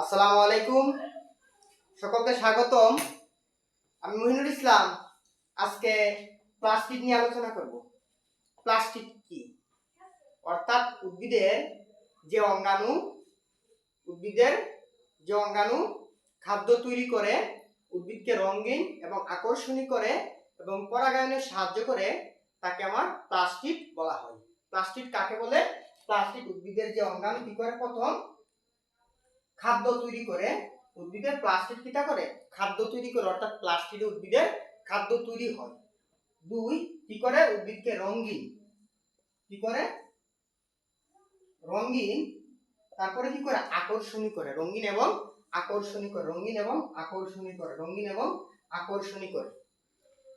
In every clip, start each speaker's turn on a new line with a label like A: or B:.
A: আসসালামু আলাইকুম। সকলকে স্বাগতম। আমি মহিনুর ইসলাম। আজকে প্লাস্টিক নিয়ে আলোচনা করব। প্লাস্টিক কি? অর্থাৎ উদ্ভিদের যে অঙ্গাণু, উদ্ভিদের যে অঙ্গাণু খাদ্য তৈরি করে, উদ্ভিদকে রঙিন এবং আকর্ষণীয় করে এবং পরাগায়নে সাহায্য করে, তাকে আমার প্লাস্টিক বলা হয়। প্লাস্টিক কাকে বলে? প্লাস্টিক উদ্ভিদের যে অঙ্গাণু, কি করে? প্রথম খাদ্য তৈরি করে উদ্ভিদের প্লাস্টিক কিটা করে? খাদ্য তৈরি করে, অর্থাৎ প্লাস্টিক উদ্ভিদের খাদ্য তৈরি হয়। দুই, কি করে? উদ্ভিদকে রঙিন। কি করে? রঙিন, তারপরে কি করে? আকর্ষণী করে। রঙিন এবং আকর্ষণীয় করে। রঙিন এবং আকর্ষণীয় করে। রঙিন এবং আকর্ষণীয় করে।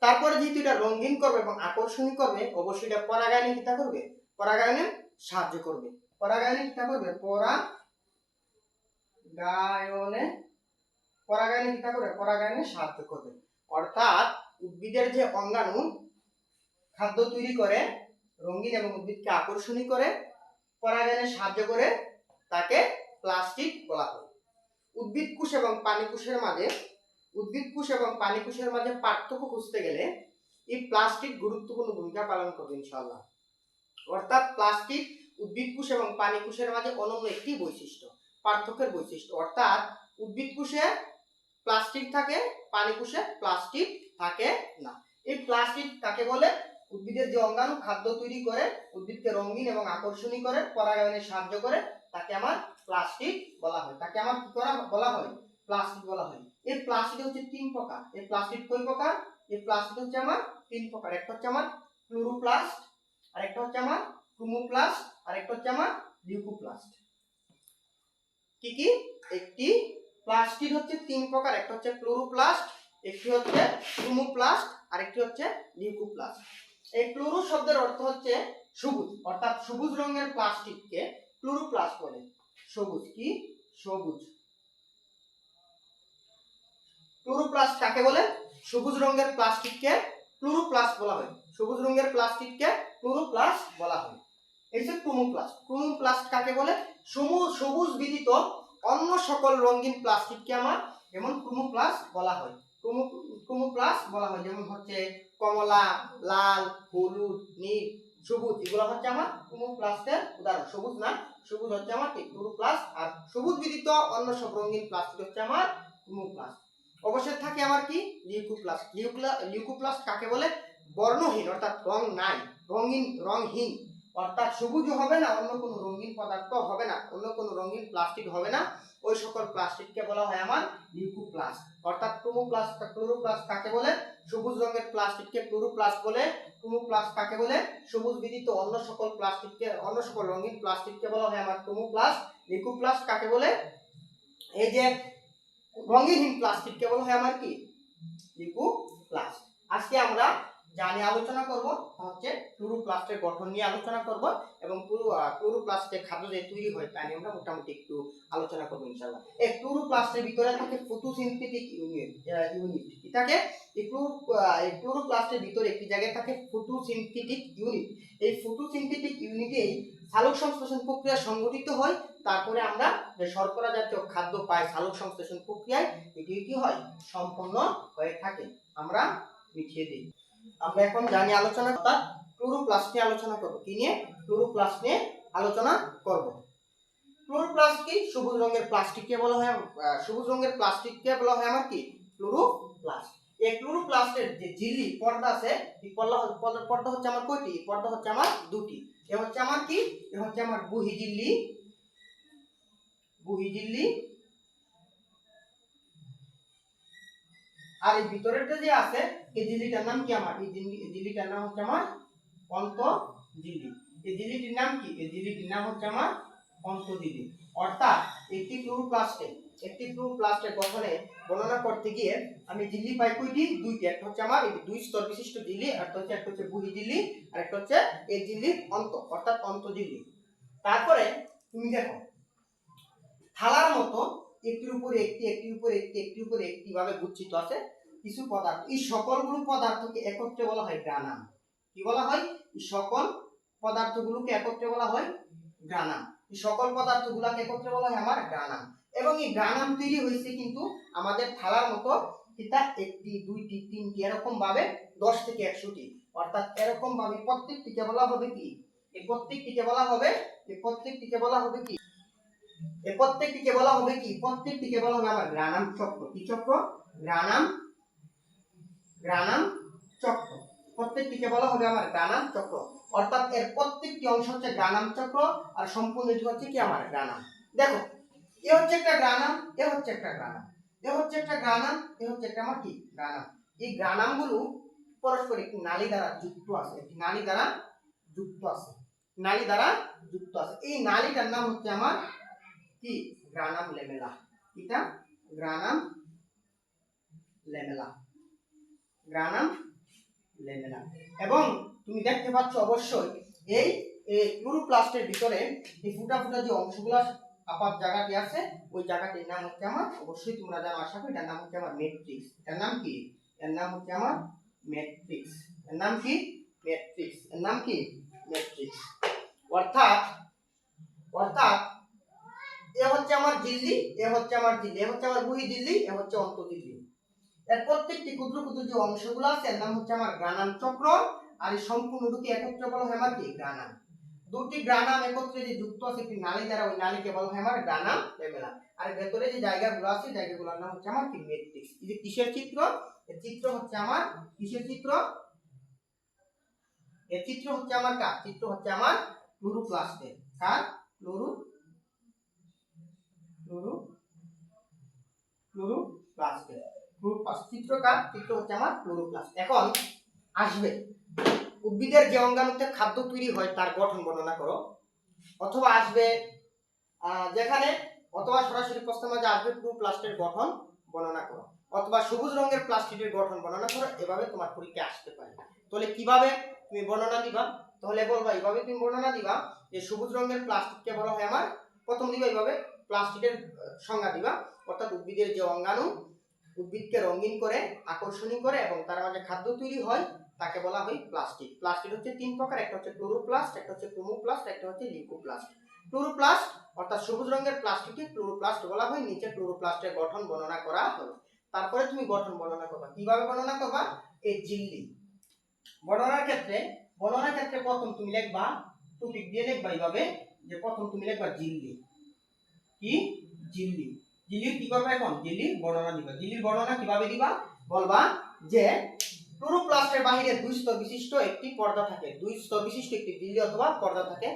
A: তারপরে যেহেতু এটা রঙিন করবে এবং আকর্ষণী করবে, অবশ্যই এটা পরাগায়নে কিটা করবে? পরাগায়নে সাহায্য করবে। পরাগায়নে কিটা করবে? পরা গায়নে, পরাগায়নে কিটা করে? পরাগায়নে সাহায্য করবে। অর্থাৎ উদ্ভিদের যে অঙ্গাণু, খাদ্য তৈরি করে, রঙিন এবং উদ্ভিদকে আকর্ষণীয় করে, পরাগায়নে সাহায্য করে তাকে প্লাস্টিক বলা হয়। উদ্ভিদ কোষ এবং পানি কোষের মাঝে, উদ্ভিদ কোষ এবং পানি কোষের মাঝে পার্থক্য খুঁজতে গেলে এই প্লাস্টিক গুরুত্বপূর্ণ ভূমিকা পালন করবে ইনশাআল্লাহ। অর্থাৎ প্লাস্টিক উদ্ভিদ কোষ এবং পানি কোষের মাঝে অনন্য একটি বৈশিষ্ট্য। পার্থক্যের বৈশিষ্ট্য। অর্থাৎ উদ্ভিদ কোষে প্লাস্টিক থাকে, পানি কোষে প্লাস্টিক থাকে না। এই প্লাস্টিক কাকে বলে? উদ্ভিদের যে অঙ্গাণু, খাদ্য তৈরি করে, উদ্ভিদকে রঙিন এবং আকর্ষণীয় করে, পরাগায়নে সাহায্য করে, তাকে আমার প্লাস্টিক বলা হয়। তাকে আমার কি করা, বলা হয়? প্লাস্টিক বলা হয়। এই প্লাস্টিক হচ্ছে তিন প্রকার। এই প্লাস্টিক কই প্রকার? এই প্লাস্টিক হচ্ছে আমার তিন প্রকার। একটা হচ্ছে আমার ক্লোরোপ্লাস্ট আর একটা হচ্ছে আমার ক্রোমোপ্লাস্ট আর একটা হচ্ছে আমার লিউকোপ্লাস্ট কি কি? একটি প্লাস্টিক হচ্ছে তিন প্রকার, একটা হচ্ছে ক্লোরোপ্লাস্ট, একটি হচ্ছে ক্রোমোপ্লাস্ট আর একটি হচ্ছে লিউকোপ্লাস্ট। এই ক্লোরো শব্দের অর্থ হচ্ছে সবুজ, অর্থাৎ সবুজ রঙের প্লাস্টিককে ক্লোরোপ্লাস্ট বলে। সবুজ কি? সবুজ। ক্লোরোপ্লাস্ট কাকে বলে? সবুজ রঙের প্লাস্টিককে ক্লোরোপ্লাস্ট বলা হয়। সবুজ রঙের প্লাস্টিককে ক্লোরোপ্লাস্ট বলা হয়। যে ক্রোমোপ্লাস্ট ক্রোমোপ্লাস্ট কাকে বলে? সমু- সবুজ ব্যতীত অন্য সকল রঙিন প্লাস্টিককে আমার যেমন ক্রোমোপ্লাস্ট বলা হয়। ক্রোমো ক্রোমোপ্লাস্ট বলা হয়, যেমন হচ্ছে কমলা, লাল, হলুদ, নীল, সবুজ, এগুলো হচ্ছে আমার ক্রোমোপ্লাস্টের উদাহরণ। সবুজ না, সবুজ হচ্ছে আমার কি? ক্লোরোপ্লাস্ট আর সবুজ ব্যতীত অন্য সব রঙিন প্লাস্টিক হচ্ছে আমার ক্রোমোপ্লাস্ট অবশ্যই থাকে আমার কি? লিউকোপ্লাস্ট। লিউকোপ্লাস্ট কাকে বলে? বর্ণহীন, অর্থাৎ রং নাই, রঙিন রংহীন অর্থাৎ সবুজ হবে না, অন্য কোনো রঙিন পদার্থ হবে না, অন্য কোনো রঙিন প্লাস্টিক হবে না। ওই সকল প্লাস্টিককে বলা হয় আমার লিউকোপ্লাস্ট অর্থাৎ ক্রোমোপ্লাস্ট ক্লোরোপ্লাস্ট কাকে বলে? সবুজ রঙের প্লাস্টিককে ক্লোরোপ্লাস্ট বলে। ক্রোমোপ্লাস্ট কাকে বলে? সবুজ ব্যতীত অন্য সকল প্লাস্টিককে অন্য সকল রঙিন প্লাস্টিককে বলা হয় আমার ক্রোমোপ্লাস্ট লিউকোপ্লাস্ট কাকে বলে? এই যে রঙিনহীন প্লাস্টিককে বলা হয় আমার কি? লিউকোপ্লাস্ট আজকে আমরা যা নিয়ে আলোচনা করব হচ্ছে ক্লোরোপ্লাস্টের গঠন নিয়ে আলোচনা করব এবং পুরো ক্লোরোপ্লাস্টের খাদ্য যে তৈরি হয় তা নিয়ে আমরা মোটামুটি একটু আলোচনা করব ইনশাআল্লাহ। এই ক্লোরোপ্লাস্টের ভিতরে থাকে ফটোসিনথেটিক ইউনিট ইউনিট। কি থাকে? এই ক্লোরো এই ক্লোরোপ্লাস্টের ভিতরে একটি জায়গায় থাকে ফটোসিনথেটিক ইউনিট। এই ফটোসিনথেটিক ইউনিটেই সালোক সংশ্লেষণ প্রক্রিয়া সংঘটিত হয়। তারপরে আমরা যে শর্করা জাতীয় খাদ্য পাই সালোক সংশ্লেষণ প্রক্রিয়ায়, এটি কি হয়? সম্পন্ন হয়ে থাকে। আমরা মিঠিয়ে দিই। আমরা এখন জানি আলোচনা অর্থাৎ ক্লোরোপ্লাস্ট নিয়ে আলোচনা করব। কি নিয়ে? ক্লোরোপ্লাস্ট নিয়ে আলোচনা করব। ক্লোরোপ্লাস্ট কি? সবুজ রঙের প্লাস্টিককে বলা হয় সবুজ রঙের প্লাস্টিককে বলা হয় আমার কি? ক্লোরোপ্লাস্ট। এই ক্লোরোপ্লাস্টের যে ঝিল্লি পর্দা আছে, এই পর্দা পর্দা পর্দা হচ্ছে আমার কয়টি? পর্দা হচ্ছে আমার দুটি। এ হচ্ছে আমার কি? এ হচ্ছে আমার বুহি ঝিল্লি। বুহি ঝিল্লি। আর এই ভিতরেরটা যে আছে, এই ঝিল্লিটার নাম কি আমার? এই ঝিল্লি- ঝিল্লিটার নাম হচ্ছে আমার অন্ত ঝিল্লি এই ঝিল্লিটির নাম কি? এই ঝিল্লিটির নাম হচ্ছে আমার অন্ত ঝিল্লি অর্থাৎ একটি ক্লোরোপ্লাস্টে একটি ক্লোরোপ্লাস্টের গঠনে বর্ণনা করতে গিয়ে আমি ঝিল্লি পাই কয়টি দুইটি। একটা হচ্ছে আমার দুই স্তর বিশিষ্ট ঝিল্লি আর হচ্ছে একটা হচ্ছে বুহি ঝিল্লি আর একটা হচ্ছে এই ঝিল্লির অন্ত অর্থাৎ অন্ত ঝিল্লি তারপরে তুমি দেখো, থালার মতো একটির উপর একটি, একটির উপর একটি, একটির উপর একটি ভাবে গুচ্ছিত আছে কিছু পদার্থ। এই সকলগুলো পদার্থকে একত্রে বলা হয় গ্রানাম। কি বলা হয়? সকল পদার্থগুলোকে একত্রে বলা হয় গ্রানাম। সকল পদার্থগুলোকে একত্রে বলা হয় আমার গ্রানাম। এবং এই গ্রানাম তৈরি হয়েছে কিন্তু আমাদের থালার মতো এটা একটি, দুইটি, তিনটি, এরকম ভাবে দশ থেকে একশোটি। অর্থাৎ এরকম ভাবে প্রত্যেকটিকে বলা হবে কি? এই প্রত্যেকটিকে বলা হবে, এই প্রত্যেকটিকে বলা হবে কি? এই প্রত্যেকটিকে বলা হবে কি? প্রত্যেকটিকে বলা হবে আমার গ্রানাম চক্র। কি চক্র? গ্রানাম গ্রানাম চক্র। প্রত্যেকটিকে বলা হবে আমার গ্রানাম চক্র। অর্থাৎ এর প্রত্যেকটি অংশ হচ্ছে গ্রানাম চক্র, আর সম্পূর্ণটি হচ্ছে কি? আমার গ্রানাম। দেখো, এ হচ্ছে একটা গ্রানাম, এ হচ্ছে একটা গ্রানাম। এ হচ্ছে একটা গ্রানাম, এ হচ্ছে একটা আমার কি? গ্রানাম। এই গ্রানামগুলো পরস্পর একটি নালী দ্বারা যুক্ত আছে। একটি নালী দ্বারা যুক্ত আছে। নালী দ্বারা যুক্ত আছে। এই নালীটার নাম হচ্ছে আমার কি? Granum lamella. এটা গ্রানাম লেমেলা। গ্রানাম লেমেলা। এবং তুমি দেখতে পাচ্ছ অবশ্যই, এই ক্লোরোপ্লাস্টের ভিতরে এই ফুটা ফুটা যে অংশগুলো আপাত জায়গাটি আছে, ওই জায়গাটির নাম হচ্ছে আমার, অবশ্যই তোমরা জানো আশা করি এটার নাম হচ্ছে আমার ম্যাট্রিক্স এর নাম কি? এর নাম হচ্ছে আমার ম্যাট্রিক্স এর নাম কি? ম্যাট্রিক্স এর নাম কি? ম্যাট্রিক্স অর্থাৎ অর্থাৎ এ হচ্ছে আমার দিল্লি, এ হচ্ছে আমার দিল্লি, এ হচ্ছে আমার বহি দিল্লি, এ হচ্ছে অন্ত দিল্লি। এর প্রত্যেকটি ক্ষুদ্র ক্ষুদ্র যে অংশগুলো আছে, এর নাম হচ্ছে আমার গ্রানাম চক্র, আর এই সম্পূর্ণ দুটি একত্রে বলা হয় আমার কি? গ্রানাম। দুটি গ্রানাম একত্রে যে যুক্ত আছে, একটি নালী দ্বারা ওই নালীকে বলা হয় আমার গ্রানাম লেমেলা। আর ভেতরে যে জায়গাগুলো আছে, জায়গাগুলোর নাম হচ্ছে আমার কি? ম্যাট্রিক্স এই যে কিসের চিত্র? এর চিত্র হচ্ছে আমার কিসের চিত্র? এর চিত্র হচ্ছে আমার কার? চিত্র হচ্ছে আমার ক্লোরোপ্লাস্টের কার? ক্লোরো ক্লোরো ক্লোরোপ্লাস্টের ক্লোরোপ্লাস্ট চিত্রকার চিত্র হচ্ছে আমার ক্লোরোপ্লাস্ট এখন আসবে। উদ্ভিদের যে অঙ্গাণুতে খাদ্য তৈরি হয় তার গঠন বর্ণনা করো। অথবা আসবে যেখানে অথবা সরাসরি প্রশ্নের মাঝে আসবে ক্লোরোপ্লাস্টের গঠন বর্ণনা করো। অথবা সবুজ রঙের প্লাস্টিকের গঠন বর্ণনা করো, এভাবে তোমার পরীক্ষায় আসতে পারে। তাহলে কীভাবে তুমি বর্ণনা দিবা? তাহলে বলবা এইভাবে তুমি বর্ণনা দিবা যে সবুজ রঙের প্লাস্টিককে বলা হয় আমার, প্রথম দিবা এইভাবে প্লাস্টিকের সংজ্ঞা দিবা। অর্থাৎ উদ্ভিদের যে অঙ্গাণু, উদ্ভিদকে রঙিন করে, আকর্ষণীয় করে এবং তার মাঝে খাদ্য তৈরি হয়, তাকে বলা হয় প্লাস্টিক। প্লাস্টিক হচ্ছে তিন প্রকার, একটা হচ্ছে ক্লোরোপ্লাস্ট, একটা হচ্ছে ক্রোমোপ্লাস্ট, একটা হচ্ছে লিউকোপ্লাস্ট ক্লোরোপ্লাস্ট, অর্থাৎ সবুজ রঙের প্লাস্টিককে ক্লোরোপ্লাস্ট বলা হয়, নিচে ক্লোরোপ্লাস্টের গঠন বর্ণনা করা হলো। তারপরে তুমি গঠন বর্ণনা করবা। কীভাবে বর্ণনা করবা? এই জিল্লি বর্ণনার ক্ষেত্রে বর্ণনার ক্ষেত্রে প্রথম তুমি লিখবা, টপিক দিয়ে লিখবা এইভাবে যে প্রথম তুমি লিখবা জিল্লি কি? জিল্লি জিল্লির কি করবে এখন? জিল্লির বর্ণনা দিবা। জিল্লির বর্ণনা কীভাবে দিবা? বলবা যে ক্লোরোপ্লাস্টের বাহিরে দুই স্তর বিশিষ্ট একটি পর্দা থাকে। দুই স্তর বিশিষ্ট একটি জিল্লি অথবা পর্দা থাকে,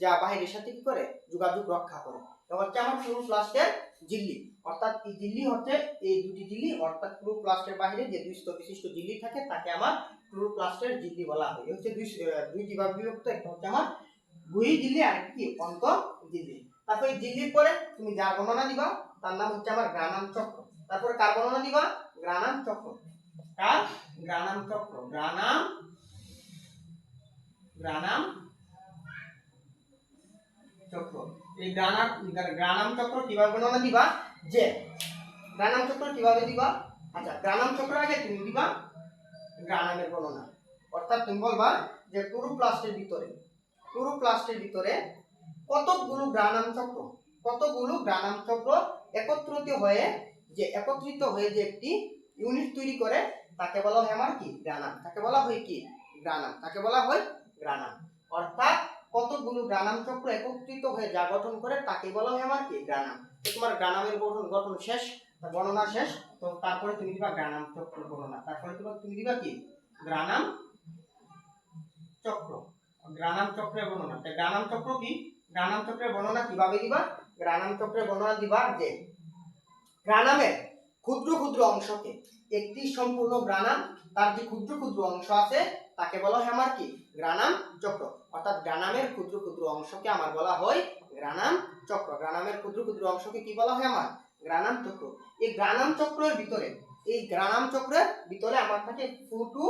A: যা বাহিরের সাথে কি করে? যোগাযোগ রক্ষা করে। হচ্ছে আমার ক্লোরোপ্লাস্টের জিল্লি অর্থাৎ এই জিল্লি হচ্ছে এই দুটি জিল্লি অর্থাৎ ক্লোরোপ্লাস্টের বাহিরে যে দুই স্তর বিশিষ্ট জিল্লি থাকে, তাকে আমার ক্লোরোপ্লাস্টের জিল্লি বলা হয়। এই হচ্ছে দুই দুইটি ভাগ বিভক্ত। একটা হচ্ছে আমার বহি জিল্লি আর একটি অন্ত জিল্লি তারপর জিল্লির পরে তুমি যা গণনা দিবা, তার নাম হচ্ছে আমার গ্রানাম চক্র। তারপরে কার গণনা দিবা? গ্রানাম চক্র। কার? গ্রানাম চক্র। গ্রানাম গ্রানাম চক্র। এই গ্রানাম গ্রানাম চক্র কীভাবে গণনা দিবা? যে, গ্রানাম চক্র কীভাবে দিবা? আচ্ছা গ্রানাম চক্র আগে তুমি দিবা গ্রানামের গণনা অর্থাৎ তুমি বলবা যে ক্লোরোপ্লাস্টের ভিতরে ক্লোরোপ্লাস্টের ভিতরে কতগুলো গ্রানাম চক্র? কতগুলো গ্রানাম চক্র একত্রিত হয়ে যে একত্রিত হয়ে যে একটি ইউনিট তৈরি করে, তাকে বলা হয় আমার কি? গ্রানাম। তাকে বলা হয় কি? গ্রানাম। তাকে বলা হয় গ্রানাম। অর্থাৎ কতগুলো গ্রানাম চক্র একত্রিত হয়ে যা গঠন করে, তাকে বলা হয় আমার কি? গ্রানাম। তোমার গ্রানামের গঠন গঠন শেষ গণনা শেষ, তো তারপরে তুমি দিবা গ্রানাম চক্র গণনা। তারপরে তোমার তুমি দিবা কি? গ্রানাম চক্র। গ্রানাম চক্রের তা গ্রানাম চক্র কি? গ্রানাম চক্রের বর্ণনা কীভাবে দিবা? গ্রানাম চক্রের বর্ণনা দিবা যে গ্রানামের ক্ষুদ্র ক্ষুদ্র অংশকে, একটি সম্পূর্ণ গ্রানাম তার যে ক্ষুদ্র ক্ষুদ্র অংশ আছে, তাকে বলা হয় আমার কি? গ্রানাম চক্র। অর্থাৎ গ্রানামের ক্ষুদ্র ক্ষুদ্র অংশকে আমার বলা হয় গ্রানাম চক্র। গ্রানামের ক্ষুদ্র ক্ষুদ্র অংশকে কি বলা হয় আমার? গ্রানাম চক্র। এই গ্রানাম চক্রের ভিতরে, এই গ্রানাম চক্রের ভিতরে আমার থাকে photo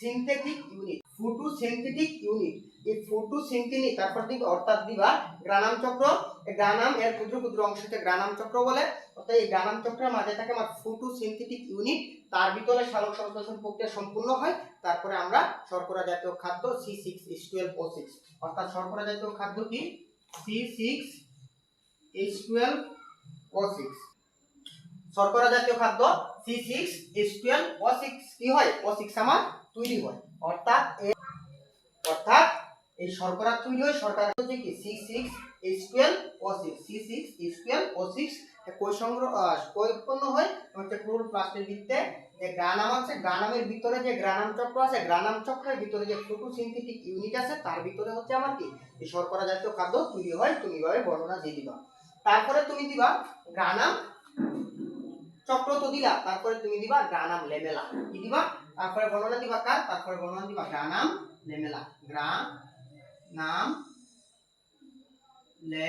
A: synthetic unit. Photosynthetic unit. এই ফোটো সিনথেটিক তারপর দিকে অর্থাৎ দিবা গ্রানাম চক্র। গ্রানাম এর ক্ষুদ্র ক্ষুদ্র অংশকে গ্রানাম চক্র বলে। অর্থাৎ এই গ্রানাম চক্রের মাঝে থাকে আমার ফোটো সিনথেটিক ইউনিট। তার ভিতরে সালোক সংশ্লেষণ প্রক্রিয়া সম্পূর্ণ হয়। তারপরে আমরা শর্করা জাতীয় খাদ্য C six is twelve O six অর্থাৎ শর্করা জাতীয় খাদ্য কি? C six H twelve O six শর্করা জাতীয় খাদ্য C six H twelve O six কি হয়? ও সিক্স আমার তৈরি হয়। অর্থাৎ অর্থাৎ এই শর্করা তৈরি হয়, শর্করা হচ্ছে কি? C six H twelve O six C six H twelve O six কই সংগ্রহ কই উৎপন্ন হয়? হচ্ছে ক্লোরোপ্লাস্টের ভিত্তিতে। যে গ্রানাম আছে, গ্রানামের ভিতরে যে গ্রানাম চক্র আছে, গ্রানাম চক্রের ভিতরে যে ফটোসিনথেটিক ইউনিট আছে, তার ভিতরে হচ্ছে আমার কি? এই শর্করা জাতীয় খাদ্য তৈরি হয়, তুমি এভাবে বর্ণনা দিয়ে দিবা। তারপরে তুমি দিবা গ্রানাম চক্র তো দিলা, তারপরে তুমি দিবা গ্রানাম লেমেলা কি দিবা? তারপরে বর্ণনা দিবা কার? তারপরে বর্ণনা দিবা গ্রানাম লেমেলা গ্রা নাম লে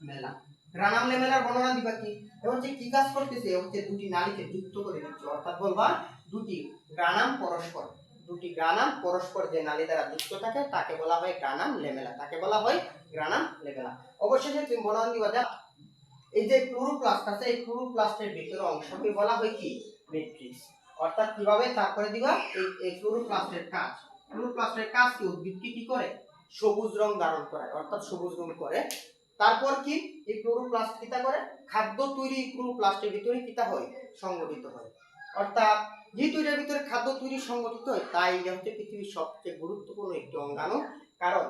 A: মেলা গ্রানাম লেমেলার বর্ণনা দিবা কি? এবার যে কি কাজ করতেছে হচ্ছে দুটি নালীকে যুক্ত করে দিচ্ছে অর্থাৎ বলবা, দুটি গ্রানাম পরস্পর। দুটি গ্রানাম পরস্পর যে নালী দ্বারা যুক্ত থাকে, তাকে বলা হয় গ্রানাম লেমেলা। তাকে বলা হয় গ্রানাম লেমেলা। অবশেষে তুমি বর্ণনা দিবা যা এই যে ক্লোরোপ্লাস্ট আছে, এই ক্লোরোপ্লাস্টের ভিতরে অংশকে বলা হয় কি? ম্যাট্রিক্স। অর্থাৎ কীভাবে? তারপরে দিবা এই ক্লোরোপ্লাস্টের কাজ। ক্লোরোপ্লাস্টের কাজ কি? উদ্ভিদকে কি করে? সবুজ রং ধারণ করে, অর্থাৎ সবুজ রং করে। তারপর কি? এই ক্লোরোপ্লাস্ট কিতা করে? খাদ্য তৈরি ক্লোরোপ্লাস্টের ভিতরে কিতা হয়? সংগঠিত হয়। অর্থাৎ যেহেতু এটার ভিতরে খাদ্য তৈরি সংগঠিত হয়, তাই এটা হচ্ছে পৃথিবীর সবচেয়ে গুরুত্বপূর্ণ একটি অঙ্গাণু। কারণ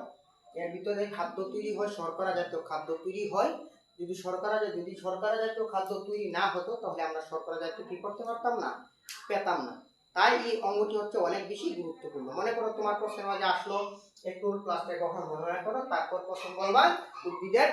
A: এর ভিতরে খাদ্য তৈরি হয়, শর্করা জাতীয় খাদ্য তৈরি হয়। যদি শর্করা যদি শর্করা জাতীয় খাদ্য তৈরি না হতো, তাহলে আমরা শর্করা জাতীয় কি করতে পারতাম না? পেতাম না। তাই এই অঙ্গটি হচ্ছে অনেক বেশি গুরুত্বপূর্ণ। মনে করো তোমার প্রশ্নের মাঝে আসলো, একটু প্লাস্টের গঠন বর্ণনা করো? তারপর প্রশ্ন বলবা উদ্ভিদের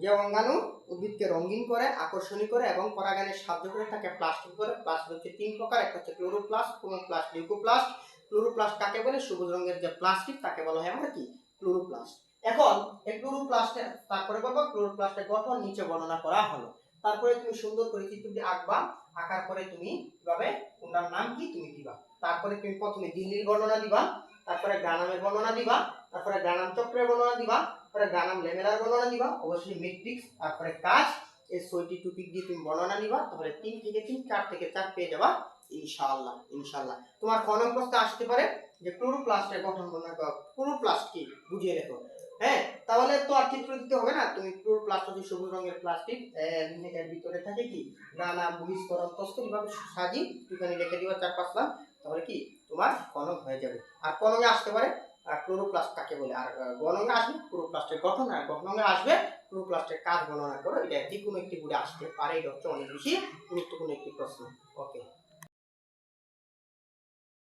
A: যে অঙ্গাণু, উদ্ভিদকে রঙিন করে আকর্ষণীয় করে এবং পরাগায়নে সাহায্য করে থাকে প্লাস্টিক করে প্লাস্টিক হচ্ছে তিন প্রকার, একটা হচ্ছে ক্লোরোপ্লাস্ট ক্লোরোপ্লাস্ট লিউকোপ্লাস্ট ক্লোরোপ্লাস্ট কাকে বলে? সবুজ রঙের যে প্লাস্টিক তাকে বলা হয় আমরা কি? ক্লোরোপ্লাস্ট এখন এই ক্লোরোপ্লাস্টে তারপরে বলব ক্লোরোপ্লাস্টের গঠন নিচে বর্ণনা করা হলো। তারপরে তুমি সুন্দর করে চিত্রটি আঁকবা। আঁকার পরে তুমি কীভাবে কোনটার নাম কি তুমি দিবা। তারপরে তুমি প্রথমে দিল্লির বর্ণনা দিবা, তারপরে গানামের বর্ণনা দিবা, তারপরে গানাম চক্রের বর্ণনা দিবা, তারপরে গানাম লেমেলার বর্ণনা দিবা, অবশ্যই মেট্রিক্স তারপরে কাজ, এই ছয়টি টপিক দিয়ে তুমি বর্ণনা নিবা, তাহলে তিন থেকে তিন, চার থেকে চার পেয়ে যাবা, ইনশাআল্লাহ ইনশাআল্লাহ। তোমার নং প্রশ্ন আসতে পারে যে ক্লোরোপ্লাস্টের গঠন বর্ণনা ক্লোরোপ্লাস্ট কি? বুঝিয়ে রেখো। হ্যাঁ তাহলে তো আর চিত্র দিতে হবে না। তুমি ক্লোরোপ্লাস্ট হচ্ছে সবুজ রঙের প্লাস্টিক এর ভিতরে থাকে কি? নানা বহিস্তর অন্তস্থ এভাবে সাজি এখানে রেখে দিবা চার পাঁচটা তাহলে কি তোমার কনক হয়ে যাবে। আর কনকে আসতে পারে আর ক্লোরোপ্লাস্ট কাকে বলে। আর গণঙ্গে আসবে ক্লোরোপ্লাস্টের গঠন, আর গঠনঙ্গে আসবে ক্লোরোপ্লাস্টের কাজ গণনা করো। এটা যে কোনো একটি গুড়ে আসতে পারে, এটা হচ্ছে অনেক বেশি গুরুত্বপূর্ণ একটি প্রশ্ন। ওকে।